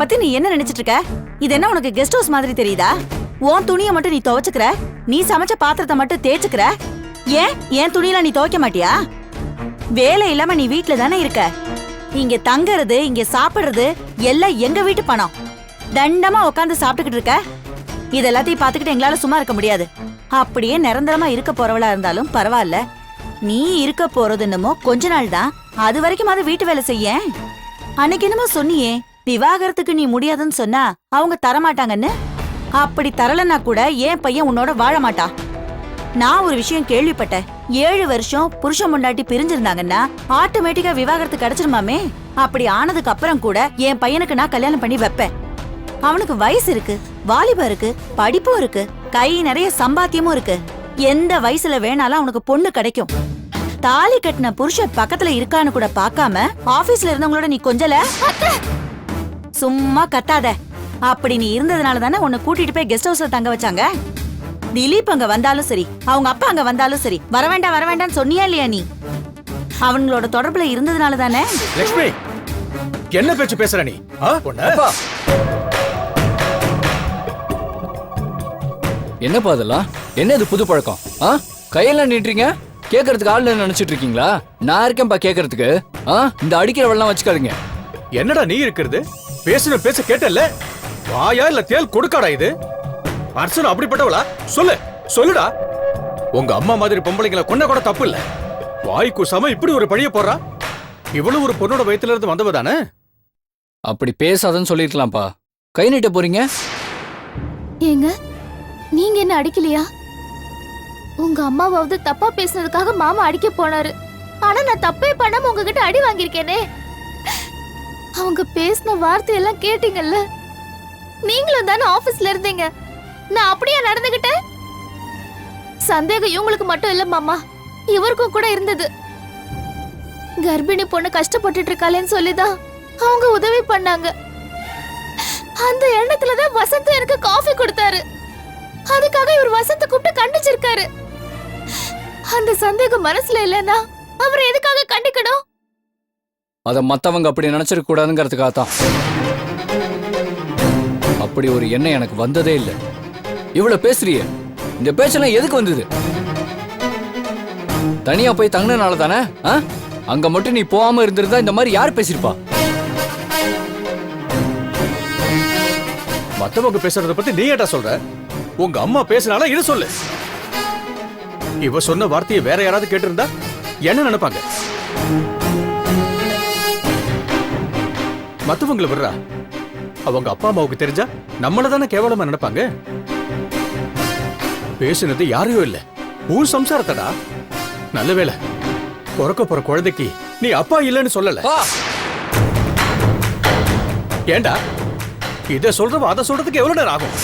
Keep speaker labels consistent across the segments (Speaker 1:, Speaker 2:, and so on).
Speaker 1: பத்தி நீ என்ன நினைச்சிட்டு இருக்க? இது என்ன உனக்கு கெஸ்ட் ஹவுஸ் மாதிரி தெரியுதா? உன் துணியை மட்டும் நீ துவைச்சுக்கிற? நீ சமைச்ச பாத்திரத்தை மட்டும் தேய்ச்சுக்கிற? ஏன்? என் துணியில நீ துவைக்க மாட்டியா? வேலை இல்லாம நீ வீட்ல தானே இருக்க. இங்க தங்கறது இங்க சாப்பிடுறது எல்லாம் எங்க வீட்டு பணம். தண்டமா உட்காந்து சாப்பிட்டுக்கிட்டு இருக்க. இது எல்லாத்தையும் பாத்துக்கிட்டு எங்களால சும்மா இருக்க முடியாது. அப்படியே நிரந்தரமா இருக்க போறவளா இருந்தாலும் பரவாயில்ல. நீ இருக்க போறது என்னமோ கொஞ்ச நாள் தான் அது வரைக்கும் அது வீட்டு வேலை செய்ய. அன்னைக்கு என்னமோ சொன்னியே விவாகரத்துக்கு நீ முடியாதுன்னு சொன்னா அவங்க தரமாட்டாங்கன்னு? அப்படி தரலன்னா கூட என் பையன் உன்னோட வாழ மாட்டா. நான் ஒரு விஷயம் கேள்விப்பட்டேன். ஏழு வருஷம் புருஷன் முண்டாட்டி பிரிஞ்சிருந்தாங்கன்னா ஆட்டோமேட்டிக்கா விவாகரத்து கிடைச்சிருமாமே? அப்படி ஆனதுக்கு அப்புறம் கூட என் பையனுக்கு நான் கல்யாணம் பண்ணி வைப்பேன். அவனுக்கு வயசு இருக்கு வாலிபம் இருக்கு படிப்பும் இருக்கு கை நிறைய சம்பாத்தியமும் இருக்கு. எந்த வயசுல வேணாலும் அவனுக்கு பொண்ணு கிடைக்கும். தாலி கட்டின புருஷன் பக்கத்துல இருக்கான்னு கூட பார்க்காம ஆபீஸ்ல இருந்தவங்களோட நீ கொஞ்சல? சும்மா கத்தாத. அப்படி நீ இருந்ததுனால தானே உன்னை கூட்டிட்டு போய் கெஸ்ட் ஹவுஸ்ல தங்க வச்சாங்க? திலீப் அங்க வந்தாலும் சரி அவங்க அப்பா அங்க வந்தாலும் சரி வர வேண்டாம் வர வேண்டாம்னு சொன்னியா இல்லையா நீ? அவங்களோட தொடர்புல இருந்ததுனால தானே?
Speaker 2: லட்சுமி என்ன பேச்சு பேசுற நீ?
Speaker 3: என்னப்பா அதெல்லாம்? என்ன இது புது பழக்கம்? ஆ? கையெல்லாம் நீட்டுறீங்க? கேட்கறதுக்கு ஆள் இல்லைன்னு நினைச்சிட்டு இருக்கீங்களா? நான் இருக்கேன்ப்பா கேட்கறதுக்கு ஆ? இந்த அடிக்கிற வெள்ளம் வச்சுக்காதீங்க.
Speaker 2: என்னடா நீ இருக்கிறது? பேசுன பேச கேட்டல்ல வாயா இல்ல தேல் கொடுக்காடா இது? அர்ச்சனா அப்படிப்பட்டவளா? சொல்லு சொல்லுடா. உங்க அம்மா மாதிரி பொம்பளைங்களை கொன்ன கூட தப்பு இல்ல வாய் கூசாம இப்படி ஒரு பழிய போடுறா? இவ்வளவு ஒரு பொண்ணோட வயித்துல இருந்து வந்தவ தானே
Speaker 3: அப்படி பேசாதன்னு சொல்லிருக்கலாம்ப்பா. கை நீட்ட போறீங்க?
Speaker 4: ஏங்க நீங்க என்ன அடிக்கலையா? உங்க அம்மாவாவது தப்பா பேசுனதுக்காக மாமா அடிக்க போனாரு. ஆனா நான் தப்பே பண்ணாம உங்ககிட்ட அடி வாங்கியிருக்கேனே. அவங்க பேசின வார்த்தையெல்லாம் கேட்டீங்கல்ல? நீங்களும் தானே ஆபீஸ்ல இருந்தீங்க. நான் அப்படியே நடந்துகிட்டேன்? சந்தேகம் இவங்களுக்கு மட்டும் இல்ல மாமா. இவருக்கும் கூட இருந்தது. கர்ப்பிணி பொண்ணு கஷ்டப்பட்டுட்டு இருக்காளேன்னு சொல்லிதான் அவங்க உதவி பண்ணாங்க. அந்த எண்ணத்துல தான் வசந்த் எனக்கு காஃபி கொடுத்தாரு. அதுக்காக இவர் வசந்த கூப்பிட்டு கண்டிச்சிருக்காரு. அந்த சந்தேகம் மனசுல இல்லைன்னா அவர் எதுக்காக கண்டிக்கணும்?
Speaker 3: அதை மற்றவங்க அப்படி நினச்சிருக்க கூடாதுங்கிறதுக்காக தான் அப்படி ஒரு எண்ணம் எனக்கு வந்ததே இல்லை. இவ்வளோ பேசுறிய. இந்த பேச்செல்லாம் எதுக்கு வந்தது? தனியா போய் தங்கினால தானே ஆ? அங்க மட்டும் நீ போகாம இருந்திருந்தா இந்த மாதிரி யார் பேசியிருப்பா?
Speaker 2: மத்தவங்க பேசுறத பத்தி நீ ஏட்டா சொல்ற? உங்க அம்மா பேசினால இது சொல்லு. இவ சொன்ன வார்த்தையை வேற யாராவது கேட்டிருந்தா என்ன நினைப்பாங்க? மத்தவங்களை விடுறா. அவங்க அப்பா அம்மாவுக்கு தெரிஞ்சா நம்மள தானே கேவலமா நினைப்பாங்க? பேசுனது யாரையும் இல்ல. உன் சம்சாரத்தடா. நல்ல வேளை பிறக்க போற குழந்தைக்கு நீ அப்பா இல்லைன்னு சொல்லல! ஏண்டா? இத சொல்றவ அத சொல்றதுக்கு எவ்வளவு நேரம் ஆகும்?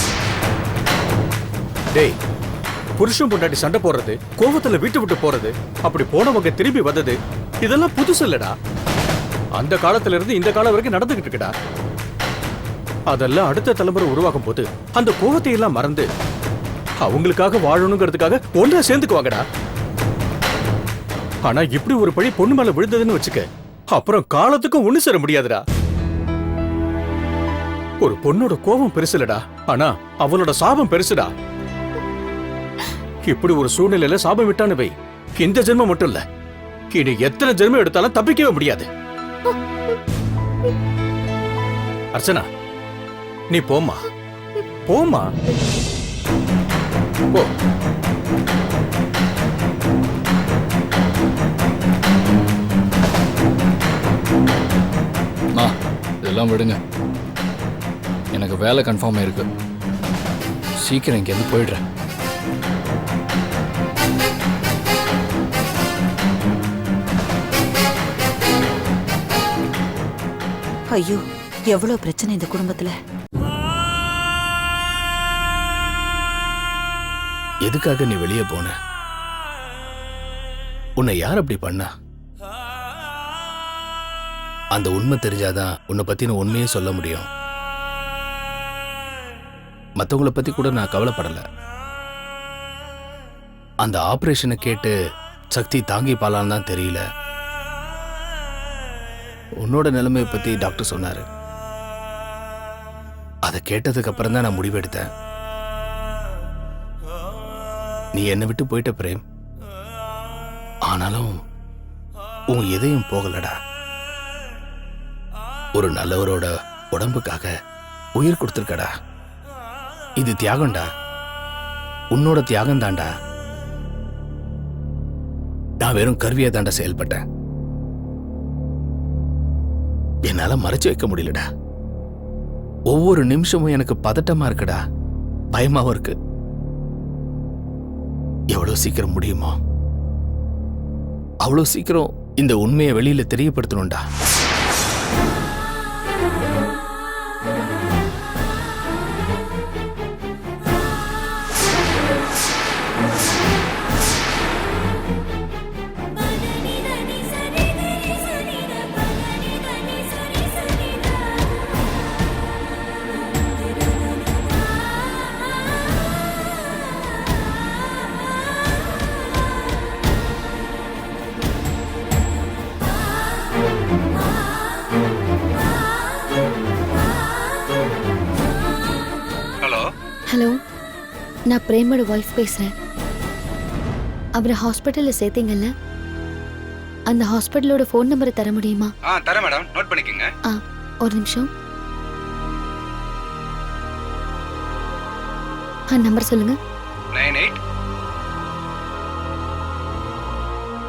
Speaker 2: டேய் புருஷன் பொண்டாட்டி சண்டை போடுறது கோவத்துல விட்டு விட்டு போறது அப்படி போனவங்க திரும்பி வந்தது இதெல்லாம் புதுசு இல்லடா. அந்த காலத்துல இருந்து இந்த காலம் வரைக்கும் நடந்துகிட்டு இருக்கடா. அதெல்லாம் அடுத்த தலைமுறை உருவாகும் போது அந்த கோபத்தை எல்லாம் மறந்து அவங்களுக்காக வாழணுங்கிறதுக்காக ஒன்றா சேர்ந்துக்குவாங்கடா. ஆனா இப்படி ஒரு பழி பொண்ணு மேல விழுந்ததுன்னு வச்சுக்க அப்புறம் காலத்துக்கும் ஒண்ணு சேர முடியாதுடா. ஒரு பொண்ணோட கோபம் பெருசுலடா. ஆனா அவளோட சாபம் பெருசுடா. இப்படி ஒரு சூழ்நிலையில சாபம் விட்டான்னு வை. இந்த ஜென்மம் மட்டும் இல்ல. இனி எத்தனை ஜென்மம் எடுத்தாலும் தப்பிக்கவே முடியாது. அர்ச்சனா நீ போம்மா. போமா போ.
Speaker 3: மா இதெல்லாம் விடுங்க. எனக்கு வேலை கன்ஃபார்ம் ஆயிருக்கு. சீக்கிரம் இங்கேருந்து போயிடுறேன்.
Speaker 1: ஐயோ எவ்வளவு பிரச்சனை இந்த குடும்பத்துல?
Speaker 5: எதுக்காக நீ வெளியே போன? உன்னை யார் அப்படி பண்ணா? அந்த உண்மை தெரிஞ்சாதான் உன்னை பத்தின உண்மையே சொல்ல முடியும். மத்தவங்கள பத்தி கூட நான் கவலைப்படல. அந்த ஆபரேஷனை கேட்டு சக்தி தாங்கி பாலான்னு தான் தெரியல. உன்னோட நிலைமையை பத்தி டாக்டர் சொன்னாரு. அதை கேட்டதுக்கு அப்புறம் தான் நான் முடிவெடுத்தேன். நீ என்னை விட்டு போயிட்ட பிரேம். ஆனாலும் உன் எதையும் போகலடா. ஒரு நல்லவரோட உடம்புக்காக உயிர் கொடுத்துருக்கடா. இது தியாகம்டா. உன்னோட தியாகம் தான்டா நான் வெறும் கருவியை தாண்டா செயல்பட்டேன். என்னால மறைச்சு வைக்க முடியலடா. ஒவ்வொரு நிமிஷமும் எனக்கு பதட்டமா இருக்குடா. பயமாவும் இருக்கு. எவ்வளோ சீக்கிரம் முடியுமோ? அவ்வளோ சீக்கிரம் இந்த உண்மையை வெளியில தெரியப்படுத்தணும்டா.
Speaker 6: நான் பிரேமோட ஒய்ஃப் பேசுறேன். அவரை ஹாஸ்பிட்டல்ல சேர்த்தீங்கல்ல? அந்த ஹாஸ்பிட்டலோட ஃபோன் நம்பரை தர முடியுமா?
Speaker 7: ஆ தரேன் மேடம். நோட் பண்ணிக்கோங்க.
Speaker 6: ஆ ஒரு நிமிஷம். ஆ நம்பர் சொல்லுங்க.
Speaker 7: Nine eight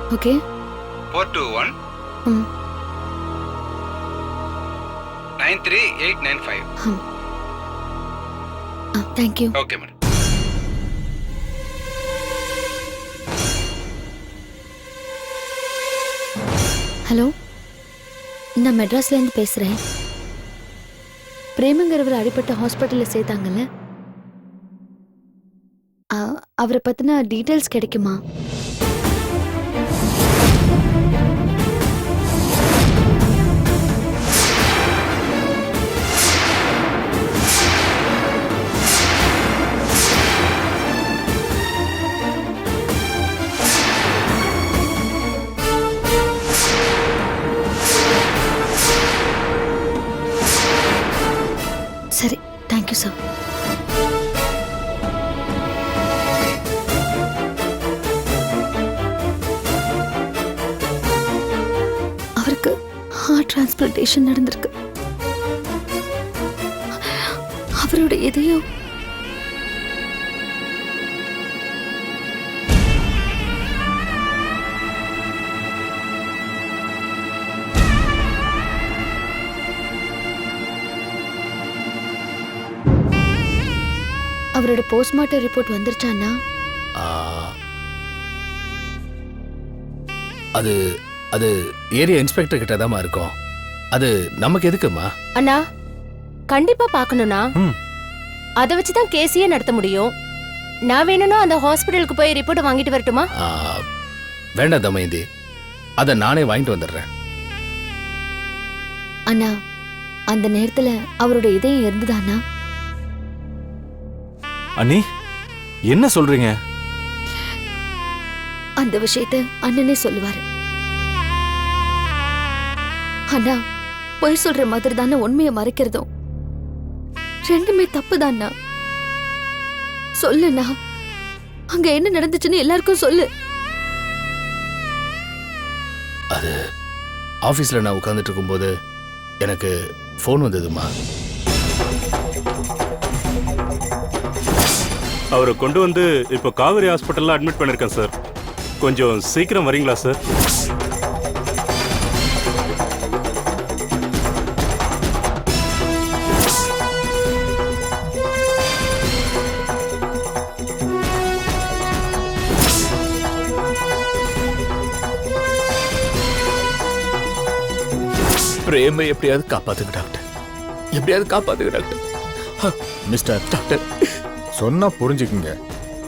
Speaker 6: okay.
Speaker 7: Four two one
Speaker 6: ம்.
Speaker 7: Nine three eight nine five.
Speaker 6: Ah. Thank you
Speaker 7: okay madam.
Speaker 6: Hello நான் மெட்ராஸ்லேருந்து பேசுகிறேன் பிரேமங்கிறவர் அடிப்பட்ட ஹாஸ்பிட்டலில் சேர்த்தாங்கல்ல? அவரை பற்றின டீட்டெயில்ஸ் கிடைக்குமா? ஹார்ட் நடந்திருக்கு. அவரோட இதயம் அவரோட போஸ்ட்மார்ட்டம் ரிப்போர்ட்
Speaker 5: வந்துருச்சான்னா? அது அது ஏரியா இன்ஸ்பெக்டர் கிட்ட தான் இருக்கும். அது நமக்கு எதுக்குமா?
Speaker 8: அண்ணா கண்டிப்பா பார்க்கணும்னா. அத வச்சு தான் கேஸையே நடத்த முடியும். நான் வேணும்னா அந்த ஹாஸ்பிட்டலுக்கு போய் ரிப்போர்ட் வாங்கிட்டு வரட்டுமா?
Speaker 5: வேண்டாம் தமயந்தி. அதை நானே வாங்கிட்டு வந்துடுறேன்.
Speaker 6: அண்ணா அந்த நேரத்துல அவரோட இதயம் இருந்ததாண்ணா
Speaker 9: அண்ணி என்ன சொல்றீங்க?
Speaker 6: அந்த விஷயத்த அண்ணனே சொல்லுவாரு. அண்ணா பொய் சொல்ற மாதிரி தானே உண்மையை மறைக்கிறதும். ரெண்டுமே தப்பு தானா சொல்லுண்ணா. அங்க என்ன நடந்துச்சுன்னு எல்லாருக்கும் சொல்லு.
Speaker 5: அது ஆஃபீஸில் நான் உட்காந்துட்டு இருக்கும்போது எனக்கு ஃபோன் வந்ததுமா?
Speaker 10: அவரை கொண்டு வந்து இப்போ காவேரி ஹாஸ்பிட்டல்ல அட்மிட் பண்ணிருக்கேன் சார் கொஞ்சம் சீக்கிரம் வரீங்களா சார்
Speaker 5: பிரேமை எப்படியாவது காப்பாத்துங்க டாக்டர். எப்படியாவது காப்பாத்துங்க டாக்டர்.
Speaker 11: மிஸ்டர்.
Speaker 5: டாக்டர்.
Speaker 11: சொன்னா புரிஞ்சுக்குங்க.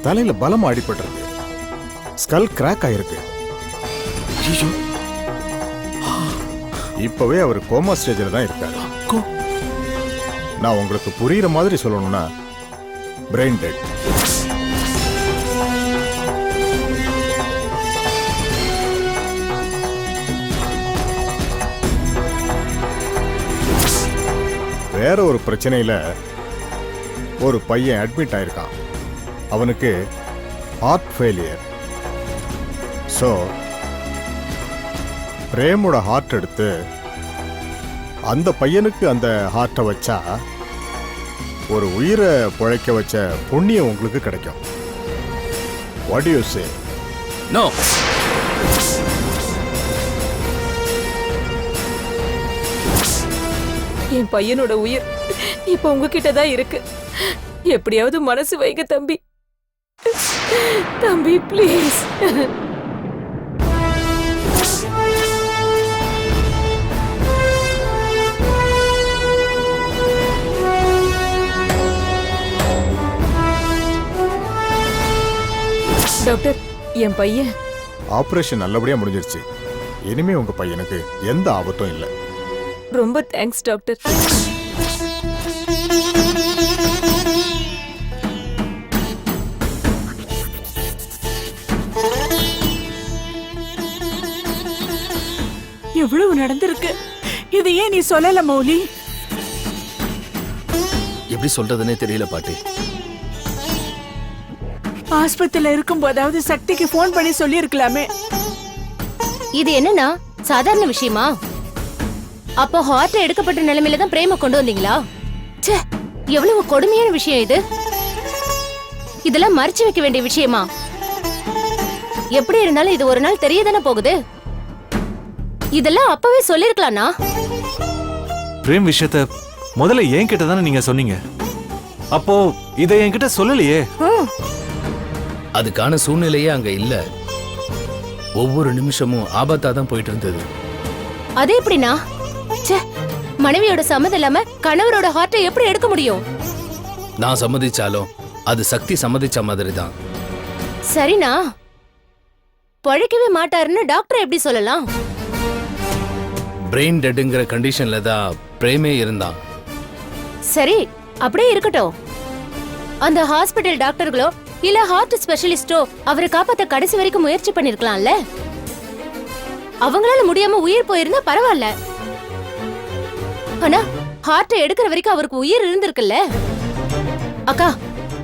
Speaker 11: தலையில பலமா அடிபட்டிருக்கு. ஸ்கல் கிராக் ஆயிருக்கு. இப்பவே அவர் கோமா ஸ்டேஜில் தான் இருக்காரு. நான் உங்களுக்கு புரியுற மாதிரி சொல்லணும்னா பிரெயின் டெட் வேற ஒரு பிரச்சனையில் ஒரு பையன் அட்மிட் ஆயிருக்கான். அவனுக்கு ஹார்ட் ஃபெயிலியர் ஸோ பிரேமோட ஹார்ட் எடுத்து அந்த பையனுக்கு அந்த ஹார்ட்டை வச்சா ஒரு உயிரை பிழைக்க வச்ச புண்ணியம் உங்களுக்கு கிடைக்கும். வாட் யூ சே
Speaker 5: நோ
Speaker 12: என் பையனோட உயிர் இப்ப உங்ககிட்ட தான் இருக்கு. எப்படியாவது மனசு வைங்க தம்பி. தம்பி ப்ளீஸ் டாக்டர் என் பையன்.
Speaker 11: ஆபரேஷன் நல்லபடியா முடிஞ்சிருச்சு. இனிமே உங்க பையனுக்கு எந்த ஆபத்தும் இல்லை.
Speaker 12: ரொம்ப தேங்க்ஸ் டாக்டர்
Speaker 13: எவ்வளவு நடந்திருக்கு? இது ஏன் நீ சொல்லல மௌலி?
Speaker 5: எப்படி சொல்றதுனே தெரியல பாட்டி.
Speaker 13: ஆஸ்பத்திரியில இருக்கும் போதாவது சக்திக்கு ஃபோன் பண்ணி சொல்லி இருக்கலாமே
Speaker 8: இது என்னன்னா சாதாரண விஷயமா? அப்போ ஹார்ட் எடுக்கப்பட்ட நிலைமையில தான் பிரேம கொண்டு வந்தீங்களா? ச்சே எவ்வளவு கொடுமையான விஷயம் இது. இதெல்லாம் மறைச்சு வைக்க வேண்டிய விஷயமா? எப்படி இருந்தாலும் இது ஒரு நாள் தெரியதானே போகுது? இதெல்லாம் அப்பவே சொல்லிருக்கலாம்னா?
Speaker 10: பிரேம் விஷயத்த முதல்ல என்கிட்ட தானே நீங்க சொன்னீங்க. அப்போ இதை என்கிட்ட சொல்லலையே?
Speaker 5: அதுக்கான சூழ்நிலையே அங்க இல்ல. ஒவ்வொரு நிமிஷமும் ஆபத்தா தான் போயிட்டு இருந்தது.
Speaker 8: அது எப்படின்னா மனைவியோட சம்மதம் இல்லாம கணவரோட ஹார்ட்டை எப்படி எடுக்க முடியும்?
Speaker 5: நான் சம்மதிச்சாலும் அது சக்தி சம்மதிச்ச மாதிரி தான்
Speaker 8: சரிண்ணா. பழைக்கவே மாட்டாருன்னு டாக்டர் எப்படி சொல்லலாம்?
Speaker 5: பிரெயின் டெட்டுங்கிற கண்டிஷன்ல தான் பிரேமே இருந்தான்.
Speaker 8: சரி அப்படியே இருக்கட்டும். அந்த ஹாஸ்பிடல் டாக்டர்களோ இல்ல ஹார்ட் ஸ்பெஷலிஸ்டோ அவரை காப்பாத்த கடைசி வரைக்கும் முயற்சி பண்ணிருக்கலாம்ல? அவங்களால முடியாம உயிர் போயிருந்தா பரவாயில்ல. ஆனா ஹார்ட்டை எடுக்கிற வரைக்கும் அவருக்கு உயிர் இருந்திருக்குல்ல? அக்கா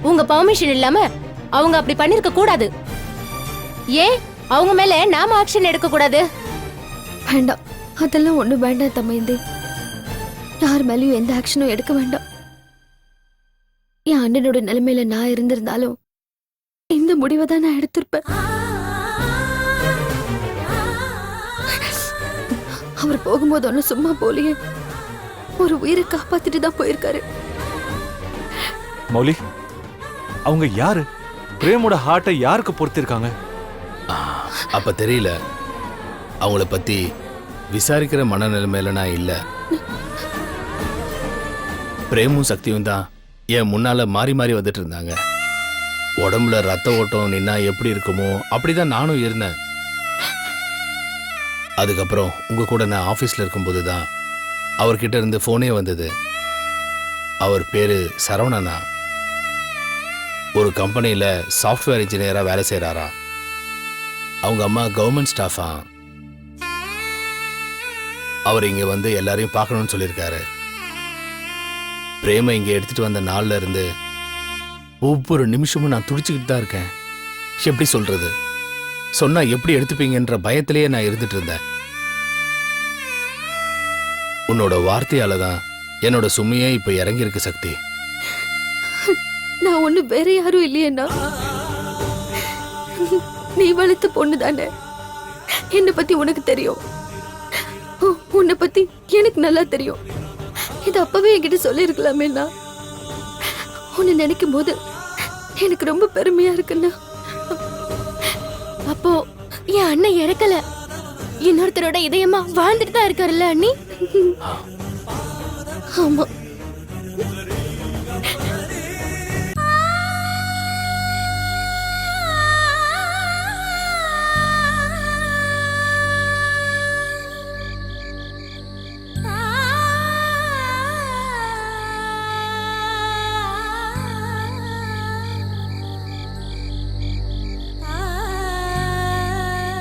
Speaker 8: உங்க பர்மிஷன் இல்லாம அவங்க அப்படி பண்ணிருக்க கூடாது. ஏன்? அவங்க மேல நாம ஆக்ஷன் எடுக்க கூடாது.
Speaker 14: வேண்டாம். அதெல்லாம் ஒண்ணும் வேண்டாம் தமைந்தே யார் மேலயும் எந்த ஆக்ஷனும் எடுக்க வேண்டாம். என் அண்ணனோட நிலைமையில நான் இருந்திருந்தாலும் இந்த முடிவை தான் நான் எடுத்திருப்பேன். அவர் போகும்போது ஒன்னும் சும்மா போலியே. ஒரு உயிரை காப்பாத்திட்டு தான் போயிருக்காரு.
Speaker 10: மௌலி அவங்க யாரு? பிரேமோட ஹார்ட்டை யாருக்கு பொறுத்திருக்காங்க?
Speaker 5: அப்ப தெரியல. அவங்கள பத்தி விசாரிக்கிற மனநிலைமையில நான் இல்ல. பிரேமும் சக்தியும் தான் என் முன்னால மாறி மாறி வந்துட்டு இருந்தாங்க. உடம்புல ரத்த ஓட்டம் நின்னா எப்படி இருக்குமோ அப்படிதான் நானும் இருந்தேன். அதுக்கப்புறம் உங்க கூட நான் ஆஃபீஸில் இருக்கும்போது தான் அவர்கிட்ட இருந்து ஃபோனே வந்தது. அவர் பேர் சரவணனா ஒரு கம்பெனியில் சாஃப்ட்வேர் இன்ஜினியராக வேலை செய்கிறாரா அவங்க அம்மா கவர்மெண்ட் ஸ்டாஃபா அவர் இங்கே வந்து எல்லாரையும் பார்க்கணும்னு சொல்லியிருக்காரு. பிரேமை இங்கே எடுத்துகிட்டு வந்த நாளில் இருந்து ஒவ்வொரு நிமிஷமும் நான் துடிச்சுக்கிட்டு தான் இருக்கேன். எப்படி சொல்கிறது சொன்னால் எப்படி எடுத்துப்பீங்கன்ற பயத்திலேயே நான் இருந்துட்டு இருந்தேன். உன்னோட வார்த்தையால தான் என்னோட சுமையே இப்போ இறங்கியிருக்கு சக்தி.
Speaker 14: நான் ஒண்ணு வேற யாரும் இல்லையேண்ணா. நீ வளர்த்த பொண்ணு தானே. என்னை பத்தி உனக்கு தெரியும். உ- உன்னை பத்தி எனக்கு நல்லா தெரியும். இது அப்பவே என்கிட்ட சொல்லியிருக்கலாமேண்ணா. உன்னை நினைக்கும் போது எனக்கு ரொம்ப பெருமையா இருக்குண்ணா. அப்போ என் அண்ணன் இறக்கல. இன்னொருத்தரோட இதயமா வாழ்ந்துட்டு தான் இருக்காருல்ல அண்ணி? ஆமா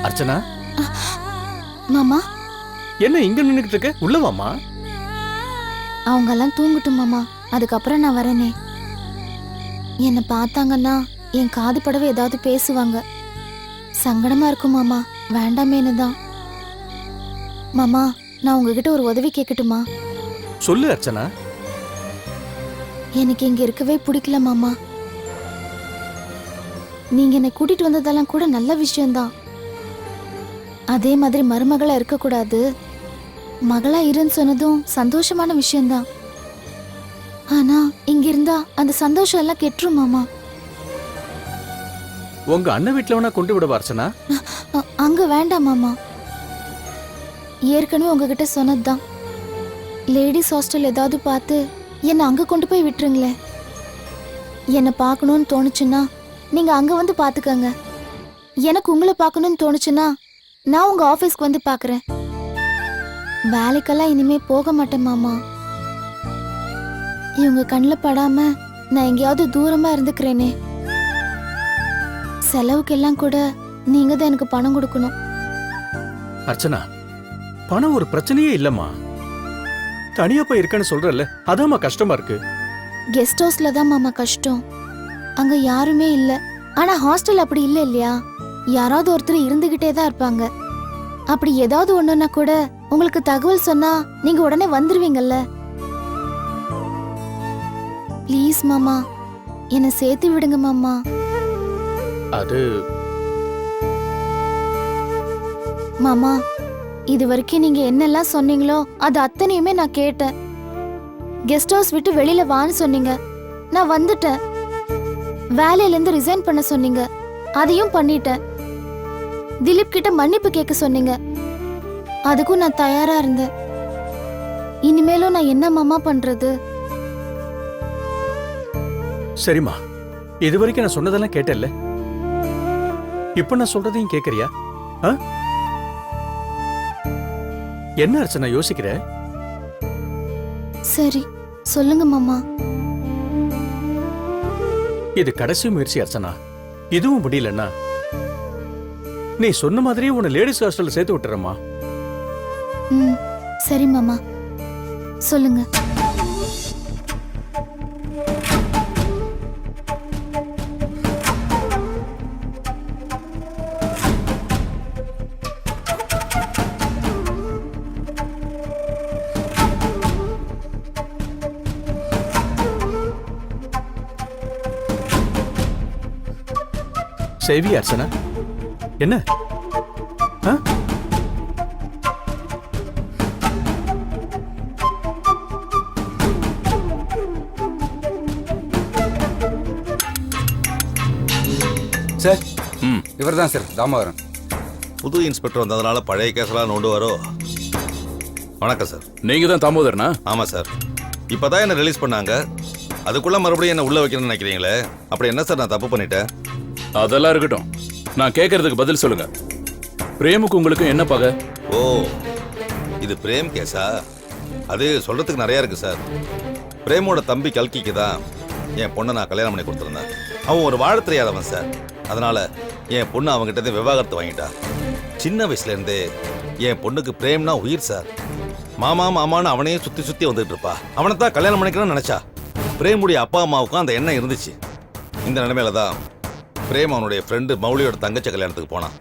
Speaker 2: அர்ச்சனா
Speaker 14: மாமா
Speaker 2: என்ன இங்க நின்னுகிட்டு இருக்க? உள்ள வாமா
Speaker 14: அவங்க எல்லாம் தூங்கட்டும் மாமா. அதுக்கப்புறம் நான் வரேனே.
Speaker 4: என்னை பார்த்தாங்கன்னா என் காது படவே ஏதாவது பேசுவாங்க. சங்கடமா இருக்கும் மாமா. வேண்டாமேனு தான். மாமா நான் உங்ககிட்ட ஒரு உதவி கேட்கட்டுமா?
Speaker 2: சொல்லு அர்ச்சனா.
Speaker 4: எனக்கு இங்க இருக்கவே பிடிக்கல மாமா. நீங்க என்னை கூட்டிட்டு வந்ததெல்லாம் கூட நல்ல விஷயம்தான். அதே மாதிரி மருமகளா இருக்கக்கூடாது. மகளா இருன்னு சொன்னதும் சந்தோஷமான விஷயம்தான். ஆனா இங்க இருந்தா அந்த சந்தோஷம் எல்லாம் கெட்டுரும் மாமா.
Speaker 2: உங்க அண்ணன் வீட்டுல வேணா கொண்டு விடவா அர்ச்சனா?
Speaker 4: அ- அங்க வேண்டாம் மாமா. ஏற்கனவே உங்ககிட்ட சொன்னதுதான். லேடிஸ் ஹாஸ்டல் ஏதாவது பார்த்து என்னை அங்க கொண்டு போய் விட்டுருங்களேன் என்னை பார்க்கணும்னு தோணுச்சுன்னா நீங்க அங்க வந்து பார்த்துக்கங்க. எனக்கு உங்களை பார்க்கணும்னு தோணுச்சுன்னா நான் உங்க ஆபீஸ்க்கு வந்து பார்க்கறேன். வேலைக்கெல்லாம் இனிமே போக மாட்டேன் மாமா. இவங்க கண்ணில் படாம நான் எங்கேயாவது தூரமா இருந்துக்கிறேனே. செலவுக்கெல்லாம் கூட நீங்க தான் எனக்கு பணம் கொடுக்கணும்.
Speaker 2: அர்ச்சனா பணம் ஒரு பிரச்சனையே இல்லம்மா. தனியா போய் இருக்கேன்னு சொல்றல்ல அதாம்மா கஷ்டமா இருக்கு.
Speaker 4: கெஸ்ட் ஹவுஸ்ல தான் மாமா கஷ்டம். அங்க யாருமே இல்ல. ஆனா ஹாஸ்டல் அப்படி இல்ல இல்லையா? யாராவது ஒருத்தர் இருந்துகிட்டே தான் இருப்பாங்க. அப்படி ஏதாவது ஒண்ணுன்னா கூட உங்களுக்கு தகவல் சொன்னா நீங்க உடனே வந்துருவீங்கல்ல? ப்ளீஸ் மாமா. என்னை சேர்த்து விடுங்க மாமா.
Speaker 2: அது
Speaker 4: மாமா இது வரைக்கும் நீங்க என்னெல்லாம் சொன்னீங்களோ அது அத்தனையுமே நான் கேட்டேன். கெஸ்ட் ஹவுஸ் விட்டு வெளியில வான்னு சொன்னீங்க. நான் வந்துட்டேன். வேலையில இருந்து ரிசைன் பண்ண சொன்னீங்க. அதையும் பண்ணிட்டேன். திலீப் கிட்ட மன்னிப்பு கேட்க சொன்னீங்க. அதுக்கும் நான் தயாரா இருந்தேன். இனிமேலும் நான் என்ன மாமா பண்றது?
Speaker 2: சரிம்மா. இது வரைக்கும் நான் சொன்னதெல்லாம் கேட்டல்ல இப்ப நான் சொல்றதையும் கேக்குறியா? என்ன அர்ச்சனா யோசிக்கிற?
Speaker 4: சரி சொல்லுங்க மாமா.
Speaker 2: இது கடைசி முயற்சி அர்ச்சனா. இதுவும் முடியலன்னா நீ சொன்ன மாதிரியே உன்னை லேடிஸ் ஹாஸ்டல்ல சேர்த்து விட்டுறமா
Speaker 4: ம் சரி மாமா. சொல்லுங்க.
Speaker 2: செய்வியா அர்ச்சனா என்ன? ஆ?
Speaker 15: சார்.
Speaker 16: ம்.
Speaker 15: இவர் தான் சார் தாமோதரன்.
Speaker 16: புது இன்ஸ்பெக்டர் வந்ததுனால பழைய கேஸெல்லாம் நோண்டு வரோ வணக்கம் சார்.
Speaker 3: நீங்க தான் தாமோதரனா?
Speaker 16: ஆமாம் சார். இப்போ தான் என்ன ரிலீஸ் பண்ணாங்க? அதுக்குள்ளே மறுபடியும் என்ன உள்ளே வைக்கணும்னு நினைக்கிறீங்களே? அப்படி என்ன சார் நான் தப்பு பண்ணிட்டேன்?
Speaker 3: அதெல்லாம் இருக்கட்டும். நான் கேட்கறதுக்கு பதில் சொல்லுங்க. பிரேமுக்கு உங்களுக்கு என்ன பகை?
Speaker 16: ஓ இது பிரேம் கேஸா? அது சொல்கிறதுக்கு நிறையா இருக்குது சார். பிரேமோட தம்பி கல்கிக்கு தான் என் பொண்ணை நான் கல்யாணம் பண்ணி கொடுத்துருந்தேன். அவன் ஒரு வாழ தெரியாதவன் சார். அதனால என் பொண்ணு அவங்ககிட்ட விவாகரத்து வாங்கிட்டா. சின்ன வயசுலேருந்தே என் பொண்ணுக்கு பிரேம்னா உயிர் சார். மாமா மாமான்னு அவனையே சுற்றி சுற்றி வந்துட்டு இருப்பா அவனை தான் கல்யாணம் பண்ணிக்கணும்னு நினச்சா. பிரேமுடைய அப்பா அம்மாவுக்கும் அந்த எண்ணம் இருந்துச்சு. இந்த நிலைமையில தான் பிரேம் அவனுடைய ஃப்ரெண்டு மௌலியோட தங்கச்சி கல்யாணத்துக்கு போனான்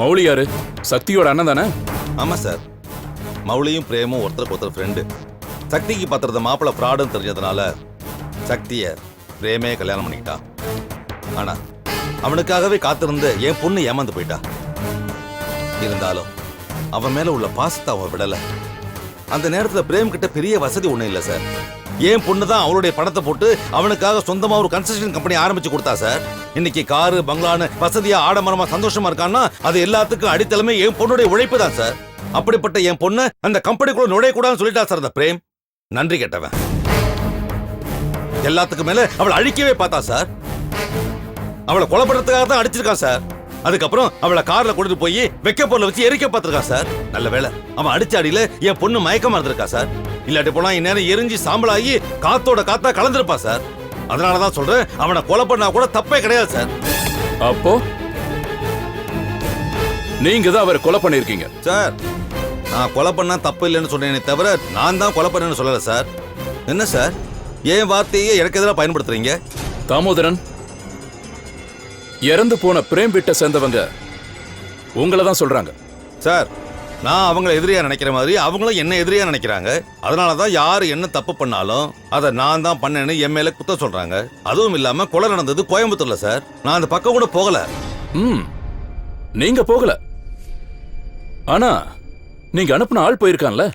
Speaker 3: மௌலி யாரு? சக்தியோட அண்ணன் தானே?
Speaker 16: ஆமாம் சார். மௌலியும் பிரேமும் ஒருத்தருக்கு ஒருத்தர் ஃப்ரெண்டு சக்திக்கு பத்திரத மாப்பிள்ளை ஃப்ராடுன்னு தெரிஞ்சதுனால சக்தியை பிரேமே கல்யாணம் பண்ணிக்கிட்டான். ஆனா அவனுக்காகவே காத்திருந்து என் பொண்ணு ஏமாந்து போயிட்டா. இருந்தாலும் அவன் மேல உள்ள பாசத்தை அவன் விடல. அந்த நேரத்துல பிரேம் கிட்ட பெரிய வசதி ஒண்ணும் இல்ல சார். என் பொண்ணு தான் அவளுடைய பணத்தை போட்டு அவனுக்காக சொந்தமா ஒரு கன்ஸ்ட்ரக்ஷன் கம்பெனி ஆரம்பிச்சு கொடுத்தா சார். இன்னைக்கு காரு பங்களான்னு வசதியா ஆடம்பரமா சந்தோஷமா இருக்கான்னா அது எல்லாத்துக்கும் அடித்தளமே என் பொண்ணுடைய உழைப்பு தான் சார். அப்படிப்பட்ட என் பொண்ணு அந்த கம்பெனிக்குள்ள நுழையக்கூடாதுன்னு சொல்லிட்டா சார் அந்த பிரேம். நன்றி கேட்டவன். எல்லாத்துக்கும் மேல அவளை அழிக்கவே பார்த்தா சார். அவளை கொலை பண்றதுக்காக தான் அடிச்சிருக்கான் சார். அதுக்கப்புறம் அவளை கார்ல கொண்டுட்டு போய் வெக்க பொருளை வச்சு எரிக்க பார்த்திருக்கான் சார். நல்ல வேளை. அவன் அடிச்ச அடியில என் பொண்ணு மயக்கமா இருந்திருக்கா சார். இல்லாட்டி போனா இந்நேரம் எரிஞ்சு சாம்பலாகி காத்தோட காத்தா கலந்துருப்பா சார். அதனாலதான் சொல்றேன் அவனை கொலை பண்ணா கூட தப்பே கிடையாது சார்.
Speaker 3: அப்போ? நீங்க தான் அவரை கொலை பண்ணிருக்கீங்க
Speaker 16: சார் நான் கொலை பண்ணா தப்பு இல்லைன்னு சொன்னேனே தவிர நான் தான் கொலை பண்ணேன்னு சொல்லல சார். என்ன சார்? என் வார்த்தையே எனக்கு எதிராக பயன்படுத்துறீங்க?
Speaker 17: தாமோதரன் இறந்து போன பிரேம் வீட்டை சேர்ந்தவங்க உங்களை தான் சொல்றாங்க.
Speaker 16: சார் நான் அவங்கள எதிரியா நினைக்கிற மாதிரி அவங்களும் என்ன எதிரியா நினைக்கிறாங்க. அதனால தான் யார் என்ன தப்பு பண்ணாலும் அதை நான் தான் பண்ணேன்னு என் மேல குத்த சொல்றாங்க. அதுவும் இல்லாம கொலை நடந்தது கோயம்புத்தூர்ல சார். நான் அந்த பக்கம் கூட போகல.
Speaker 17: ம் நீங்க போகல. ஆனா நீங்க அனுப்புன ஆள் போயிருக்கான்ல.